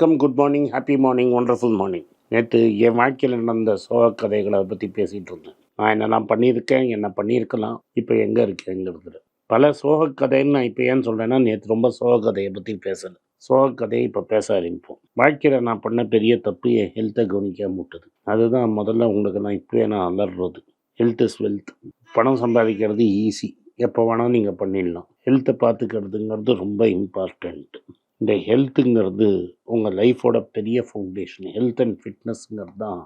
வணக்கம் good morning happy morning wonderful morning நேற்று என் வாழ்க்கையில் நடந்த சோக கதைகளை பற்றி பேசிகிட்டு இருந்தேன். நான் என்னெல்லாம் பண்ணியிருக்கேன் என்ன பண்ணியிருக்கலாம் இப்போ எங்கே இருக்கேங்கிறது பல சோக கதைன்னு நான் இப்போ ஏன் சொல்கிறேன்னா நேற்று ரொம்ப சோக கதையை பற்றி பேசலை. சோக கதையை இப்போ பேச ஆரம்பிப்போம். வாழ்க்கையில் நான் பண்ண பெரிய தப்பு என் ஹெல்த்தை கவனிக்காம விட்டது. அதுதான் முதல்ல உங்களுக்கு நான் இப்போயே நான் அலறுறது ஹெல்த் இஸ் வெல்த் பணம் சம்பாதிக்கிறது ஈஸி எப்போ வேணால் நீங்கள் பண்ணிடலாம். ஹெல்த்தை பார்த்துக்கிறதுங்கிறது ரொம்ப இம்பார்ட்டண்ட் இந்த ஹெல்த்துங்கிறது உங்கள் லைஃபோட பெரிய ஃபவுண்டேஷன் ஹெல்த் அண்ட் ஃபிட்னஸ்ங்கிறது தான்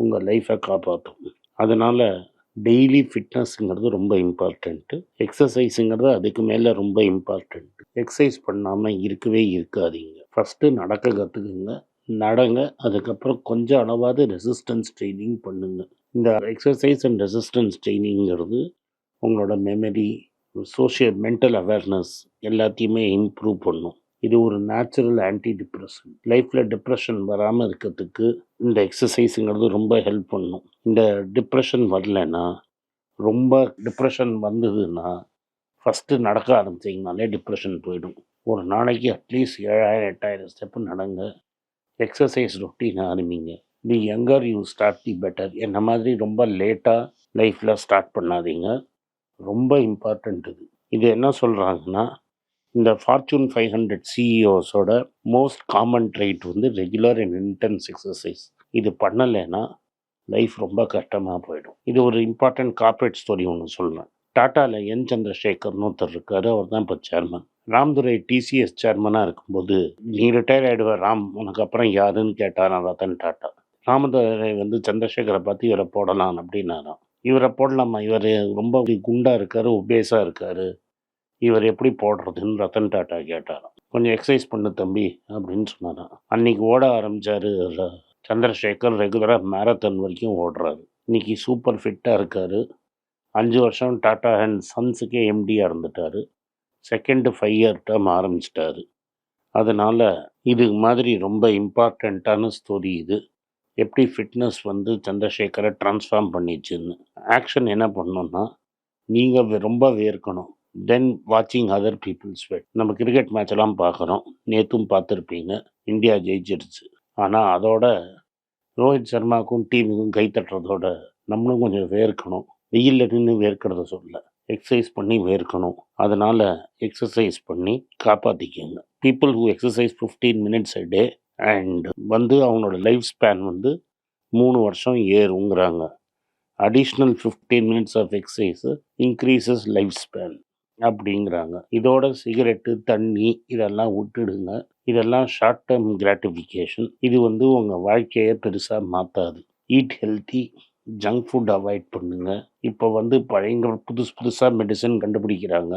உங்கள் லைஃப்பை காப்பாற்றும். அதனால் டெய்லி ஃபிட்னஸ்ங்கிறது ரொம்ப இம்பார்ட்டண்ட்டு எக்ஸசைஸுங்கிறது அதுக்கு மேலே ரொம்ப இம்பார்ட்டண்ட் எக்ஸசைஸ் பண்ணாமல் இருக்கவே இருக்காதீங்க. ஃபஸ்ட்டு நடக்க கற்றுக்குங்க நடங்க. அதுக்கப்புறம் கொஞ்சம் அளவாவது ரெசிஸ்டன்ஸ் ட்ரைனிங் பண்ணுங்க. இந்த எக்ஸசைஸ் அண்ட் ரெசிஸ்டன்ஸ் ட்ரைனிங்கிறது உங்களோட மெமரி சோஷியல் மென்டல் அவேர்னஸ் எல்லாத்தையுமே இம்ப்ரூவ் பண்ணும். இது ஒரு நேச்சுரல் ஆன்டி டிப்ரெஷன் லைஃப்பில் டிப்ரெஷன் வராமல் இருக்கிறதுக்கு இந்த எக்ஸசைஸுங்கிறது ரொம்ப ஹெல்ப் பண்ணும். இந்த டிப்ரெஷன் வரலைன்னா ரொம்ப டிப்ரெஷன் வந்ததுன்னா ஃபஸ்ட்டு நடக்க ஆரம்பிச்சிங்கனாலே டிப்ரெஷன் போயிடும். ஒரு நாளைக்கு அட்லீஸ்ட் ஏழாயிரம் எட்டாயிரம் ஸ்டெப்பு நடங்க. எக்ஸசைஸ் ரொட்டீன் ஆரம்பிங்க. The younger you start the better என்ன மாதிரி ரொம்ப லேட்டாக லைஃப்பில் ஸ்டார்ட் பண்ணாதீங்க. ரொம்ப இம்பார்ட்டண்ட் இது. இது என்ன சொல்கிறாங்கன்னா இந்த ஃபார்ச்சூன் ஃபைவ் ஹண்ட்ரட் சிஇஓஸோட மோஸ்ட் காமன் ட்ரைட் வந்து ரெகுலர் அண்ட் இன்டென்ஸ் எக்ஸசைஸ் இது பண்ணலைன்னா லைஃப் ரொம்ப கஷ்டமாக போயிடும். இது ஒரு இம்பார்ட்டன்ட் கார்ப்பரேட் ஸ்டோரி ஒன்று சொல்கிறேன் டாட்டாவில் என் சந்திரசேகர்னு ஒருத்தர் இருக்கார். அவர் தான் இப்போ சேர்மன் ராம்துரை டிசிஎஸ் சேர்மனாக இருக்கும்போது நீ ரிட்டையர் ஆகிடுவ ராம். உனக்கு அப்புறம் யாருன்னு கேட்டார் ரத்தன் டாட்டா. ராமதுரை வந்து சந்திரசேகரை பார்த்து இவரை போடலாம் அப்படின்னாராம். இவரை போடலாமா? இவர் ரொம்ப குண்டாக இருக்கார் உபேஸாக இருக்கார். இவர் எப்படி போடுறதுன்னு ரத்தன் டாட்டா கேட்டாராம். கொஞ்சம் எக்ஸசைஸ் பண்ணு தம்பி அப்படின்னு சொன்னாராம். அன்னைக்கு ஓட ஆரம்பிச்சாரு சந்திரசேகர் ரெகுலராக மேரத்தான் வரைக்கும் ஓடுறாரு. இன்றைக்கி சூப்பர் ஃபிட்டாக இருக்கார். அஞ்சு வருஷம் டாட்டா அண்ட் சன்ஸுக்கே எம்டியாக இருந்துட்டாரு. செகண்டு ஃபைவ் இயர் டேர்ம் ஆரம்பிச்சிட்டாரு. அதனால் இது மாதிரி ரொம்ப இம்பார்ட்டண்ட்டான ஸ்டோரி இது. எப்படி ஃபிட்னஸ் வந்து சந்திரசேகரை ட்ரான்ஸ்ஃபார்ம் பண்ணிச்சுன்னு. ஆக்ஷன் என்ன பண்ணோன்னா நீங்கள் ரொம்ப வேர்க்கணும். தென் வாட்சிங் அதர் பீப்புள்ஸ் வெட் நம்ம கிரிக்கெட் மேட்ச் எல்லாம் பார்க்குறோம். நேற்றும் பார்த்துருப்பீங்க. இந்தியா ஜெயிச்சிருச்சு. ஆனால் அதோட ரோஹித் சர்மாவுக்கும் டீமுக்கும் கை தட்டுறதோட நம்மளும் கொஞ்சம் வேர்க்கணும். வெயிலில் நின்று வேர்க்கிறத சொல்ல. எக்ஸசைஸ் பண்ணி வேர்க்கணும். அதனால் எக்ஸசைஸ் பண்ணி காப்பாற்றிக்கோங்க people who exercise fifteen minutes a day and வந்து அவங்களோட லைஃப் ஸ்பேன் வந்து மூணு வருஷம் ஏறுங்கிறாங்க. Additional fifteen minutes of exercise increases life span அப்படிங்கிறாங்க. இதோட சிகரெட்டு தண்ணி இதெல்லாம் விட்டுடுங்க. இதெல்லாம் ஷார்ட் டேர்ம் கிராட்டிஃபிகேஷன் இது வந்து உங்கள் வாழ்க்கையை பெருசாக மாற்றாது eat healthy junk food avoid பண்ணுங்க. இப்போ வந்து பழைய புதுசு புதுசாக மெடிசன் கண்டுபிடிக்கிறாங்க.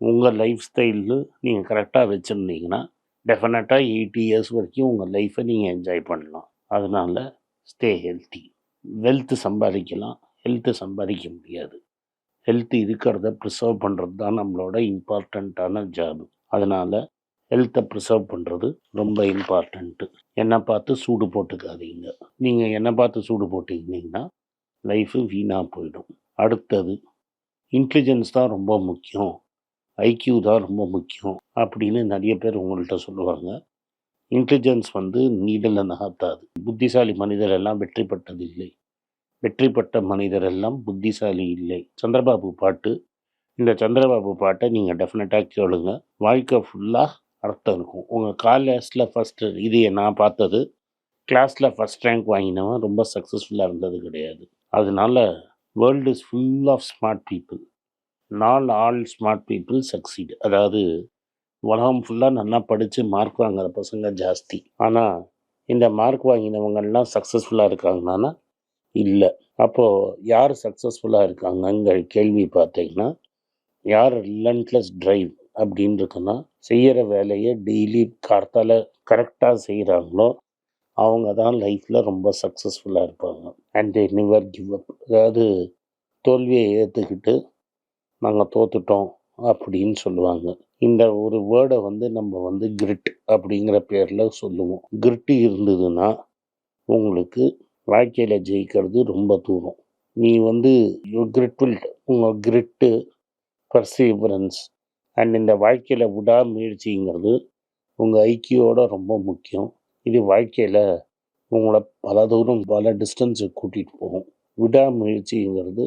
உங்கள் லைஃப் ஸ்டைலு நீங்கள் கரெக்டாக வச்சுருந்தீங்கன்னா டெஃபினட்டாக எயிட்டி இயர்ஸ் வரைக்கும் உங்கள் லைஃப்பை நீங்கள் என்ஜாய் பண்ணலாம். அதனால் ஸ்டே ஹெல்த்தி வெல்த்து சம்பாதிக்கலாம். ஹெல்த்து சம்பாதிக்க முடியாது. ஹெல்த் இருக்கிறத ப்ரிசர்வ் பண்ணுறது தான் நம்மளோட இம்பார்ட்டண்ட்டான ஜாப் அதனால் ஹெல்த்தை ப்ரிசர்வ் பண்ணுறது ரொம்ப இம்பார்ட்டண்ட்டு என்னை பார்த்து சூடு போட்டுக்காதீங்க. நீங்கள் என்னை பார்த்து சூடு போட்டுக்கிட்டீங்கன்னா லைஃபு வீணாக போயிடும். அடுத்தது இன்டெலிஜென்ஸ் தான் ரொம்ப முக்கியம். ஐக்யூ தான் ரொம்ப முக்கியம் அப்படின்னு நிறைய பேர் உங்கள்கிட்ட சொல்லுவாங்க. இன்டெலிஜென்ஸ் வந்து நீடல நகர்த்தாது. புத்திசாலி மனிதர் எல்லாம் வெற்றி பெற்றதில்லை வெற்றி பெற்ற மனிதர் எல்லாம் புத்திசாலி இல்லை. சந்திரபாபு பாட்டு. இந்த சந்திரபாபு பாட்டை நீங்கள் டெஃபினட்டாக கேளுங்க. வாழ்க்கை ஃபுல்லாக அர்த்தம் இருக்கும். உங்கள் காலேஜில் ஃபஸ்ட்டு இது நான் பார்த்தது கிளாஸில் ஃபஸ்ட் ரேங்க் வாங்கினவன் ரொம்ப சக்ஸஸ்ஃபுல்லாக இருந்தது கிடையாது. அதனால world is full of smart people not all smart people succeed அதாவது உலகம் ஃபுல்லாக நல்லா படித்து மார்க் வாங்குற பசங்க ஜாஸ்தி. ஆனால் இந்த மார்க் வாங்கினவங்கெல்லாம் சக்ஸஸ்ஃபுல்லாக இருக்காங்கன்னா இல்லை. அப்போது யார் சக்ஸஸ்ஃபுல்லாக இருக்காங்கங்கிற கேள்வி பார்த்தீங்கன்னா யார் ரிலன்ட்லெஸ் ட்ரைவ் அப்படின்னு இருக்குன்னா செய்கிற வேலையை டெய்லி கார்த்தால கரெக்டாக செய்கிறாங்களோ அவங்க தான் லைஃப்பில் ரொம்ப சக்ஸஸ்ஃபுல்லாக இருப்பாங்க. And they never give up அதாவது தோல்வியை ஏற்றுக்கிட்டு நாங்கள் தோத்துட்டோம் அப்படின்னு சொல்லுவாங்க. இந்த ஒரு வேர்டை வந்து நம்ம வந்து கிரிட் அப்படிங்கிற பேரில் சொல்லுவோம். கிரிட்டு இருந்ததுன்னா உங்களுக்கு வாழ்க்கையில் ஜெயிக்கிறது ரொம்ப தூரம். நீ வந்து கிரிட்வில் உங்கள் கிரிட்டு பர்சீவரன்ஸ் அண்ட் இந்த வாழ்க்கையில் விடாமுயற்சிங்கிறது உங்கள் ஐக்கியோட ரொம்ப முக்கியம். இது வாழ்க்கையில் உங்களை பல தூரம் பல டிஸ்டன்ஸுக்கு கூட்டிகிட்டு போகும். விடாமுயற்சிங்கிறது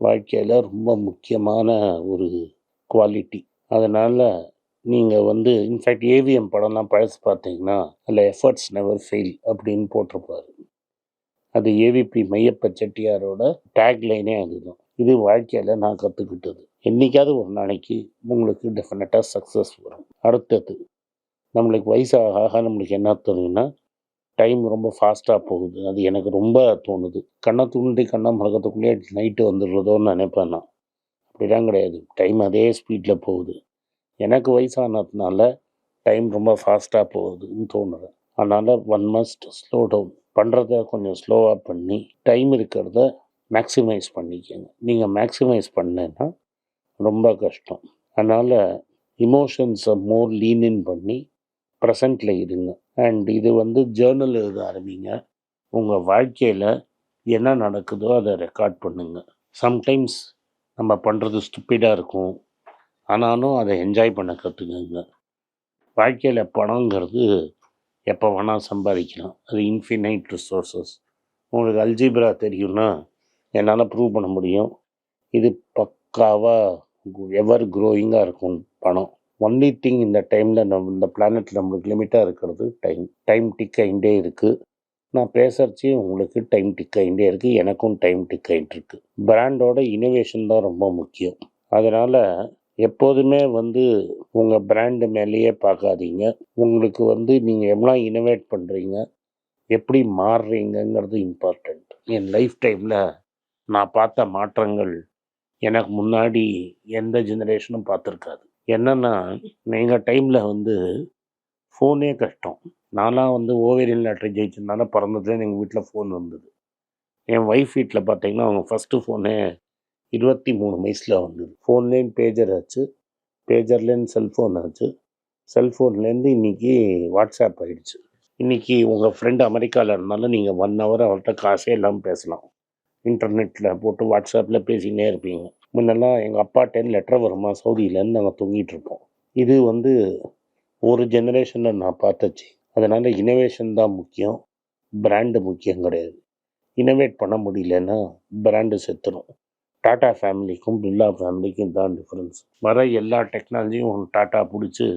வாழ்க்கையில் ரொம்ப முக்கியமான ஒரு குவாலிட்டி அதனால் நீங்கள் வந்து இன்ஃபேக்ட் ஏவிஎம் படம்லாம் பழசு பார்த்தீங்கன்னா அதில் எஃபர்ட்ஸ் நெவர் ஃபெயில் அப்படின்னு போட்டிருப்பாரு. அது ஏவிபி மையப்ப செட்டியாரோட டேக்லைனே அதுதான். இது வாழ்க்கையில் நான் கற்றுக்கிட்டது என்றைக்காவது ஒரு நாளைக்கு உங்களுக்கு டெஃபினட்டாக சக்ஸஸ் வரும். அடுத்தது நம்மளுக்கு வயசாக ஆக நம்மளுக்கு என்ன தோணுன்னா டைம் ரொம்ப ஃபாஸ்ட்டாக போகுது. அது எனக்கு ரொம்ப தோணுது. கண்ணை தூண்டி கண்ணை மறக்கிறதுக்குள்ளேயே நைட்டு வந்துடுறதோன்னு நினைப்பேன் நான். அப்படிலாம் கிடையாது. டைம் அதே ஸ்பீடில் போகுது. எனக்கு வயசானதுனால டைம் ரொம்ப ஃபாஸ்ட்டாக போகுதுன்னு தோணுது. அதனால் ஒன் மஸ்ட் ஸ்லோ டவுன் பண்ணுறத கொஞ்சம் ஸ்லோவாக பண்ணி டைம் இருக்கிறத மேக்ஸிமைஸ் பண்ணிக்கோங்க. நீங்கள் மேக்ஸிமைஸ் பண்ணேன்னா ரொம்ப கஷ்டம். அதனால் இமோஷன்ஸை மோர் லீனின் பண்ணி ப்ரெசண்டில் இருங்க. அண்ட் இது வந்து ஜேர்னல் எழுத ஆரம்பிங்க. உங்கள் வாழ்க்கையில் என்ன நடக்குதோ அதை ரெக்கார்ட் பண்ணுங்க. சம்டைம்ஸ் நம்ம பண்ணுறது ஸ்டூப்பிடாக இருக்கும். ஆனாலும் அதை என்ஜாய் பண்ண கற்றுக்குங்க வாழ்க்கையில் பணங்கிறது எப்போ வேணால் சம்பாதிக்கலாம். அது இன்ஃபினைட் ரிசோர்ஸஸ் உங்களுக்கு அல்ஜிப்ரா தெரியும்னா என்னால் ப்ரூவ் பண்ண முடியும். இது பக்காவாக எவர் க்ரோயிங்காக இருக்கும் பணம். ஒன்லி திங் இந்த டைமில் நம்ம இந்த பிளானெட்டில் நம்மளுக்கு லிமிட்டாக இருக்கிறது டைம் டைம் டிக் ஆகிட்டே இருக்குது நான் பேசுகிறச்சே உங்களுக்கு டைம் டிக் ஆகிட்டே இருக்குது எனக்கும் டைம் டிக் ஆகிட்டு இருக்கு பிராண்டோட இனோவேஷன் தான் ரொம்ப முக்கியம். அதனால் எப்போதுமே வந்து உங்கள் பிராண்டு மேலேயே பார்க்காதீங்க. உங்களுக்கு வந்து நீங்கள் எவ்வளோ இனோவேட் பண்ணுறீங்க எப்படி மாறுறீங்கங்கிறது இம்பார்ட்டண்ட் என் லைஃப் டைமில் நான் பார்த்த மாற்றங்கள் எனக்கு முன்னாடி எந்த ஜெனரேஷனும் பார்த்துருக்காது. என்னென்னா எங்கள் டைமில் வந்து ஃபோனே கஷ்டம். நான்லாம் வந்து ஓவியன் லாட்ரி ஜெயிச்சதுனால பிறந்ததுலேருந்து எங்கள் வீட்டில் ஃபோன் வந்தது. என் ஒய்ஃப் வீட்டில் பார்த்தீங்கன்னா அவங்க ஃபஸ்ட்டு ஃபோனே இருபத்தி மூணு வயசில் வந்தது. ஃபோன்லேருந்து பேஜர் ஆச்சு. பேஜர்லேருந்து செல்ஃபோன் ஆச்சு. செல்ஃபோன்லேருந்து இன்றைக்கி வாட்ஸ்அப் ஆகிடுச்சு இன்றைக்கி உங்கள் ஃப்ரெண்டு அமெரிக்காவில் இருந்தாலும் நீங்கள் ஒன் ஹவர் அவர்கிட்ட காசே இல்லாமல் பேசலாம். இன்டர்நெட்டில் போட்டு வாட்ஸ்அப்பில் பேசினே இருப்பீங்க. முன்னெல்லாம் எங்கள் அப்பாட்டேன்னு லெட்டர் வருமா? சவுதியிலேருந்து நாங்கள் தொங்கிட்டு இருப்போம் இது வந்து ஒரு ஜெனரேஷனில் நான் பார்த்துச்சு. அதனால் இனோவேஷன் தான் முக்கியம். பிராண்டு முக்கியம் கிடையாது. இனோவேட் பண்ண முடியலன்னா பிராண்டு செத்துடும் டாட்டா ஃபேமிலிக்கும் பிர்லா ஃபேமிலிக்கும் தான் டிஃப்ரென்ஸ் வர எல்லா டெக்னாலஜியும் டாட்டா பிடிச்சி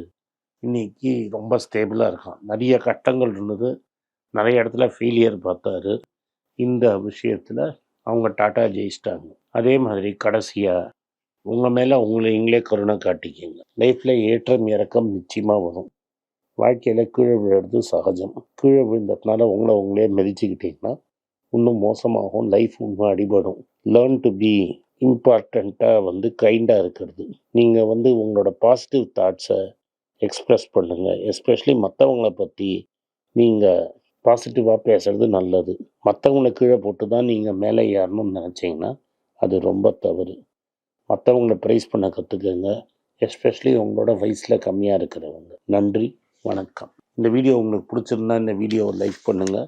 இன்னைக்கு ரொம்ப ஸ்டேபிளாக இருக்கான். நிறைய கட்டங்கள் இருந்தது. நிறைய இடத்துல ஃபெயிலியர் பார்த்தாரு. இந்த விஷயத்தில் அவங்க டாட்டா ஜெயிச்சிட்டாங்க. அதே மாதிரி கடைசியாக உங்கள் மேலே உங்களை நீங்களே கருணை காட்டிக்கிங்க. லைஃப்பில் ஏற்றம் இறக்கம் நிச்சயமாக வரும். வாழ்க்கையில் கீழே விழுறது சகஜம். கீழே விழுந்ததுனால உங்களை உங்களே மிதிச்சுக்கிட்டிங்கன்னா இன்னும் மோசமாகும் லைஃப் இன்னும் அடிபடும். லேர்ன் டு பி இம்பார்ட்டண்ட்டாக வந்து கைண்டாக இருக்கிறது. நீங்கள் வந்து உங்களோட பாசிட்டிவ் தாட்ஸை எக்ஸ்ப்ரெஸ் பண்ணுங்கள் எஸ்பெஷலி மற்றவங்கள பற்றி நீங்கள் பாசிட்டிவாக பேசுகிறது நல்லது. மற்றவங்கள கீழே போட்டு தான் நீங்கள் மேலே ஏறணும்னு நினச்சிங்கன்னா அது ரொம்ப தவறு. மற்றவங்கள ப்ரைஸ் பண்ண கற்றுக்கங்க எஸ்பெஷலி உங்களோட வயசில் கம்மியாக இருக்கிறவங்க. நன்றி வணக்கம். இந்த வீடியோ உங்களுக்கு பிடிச்சிருந்தா இந்த வீடியோவை லைக் பண்ணுங்கள்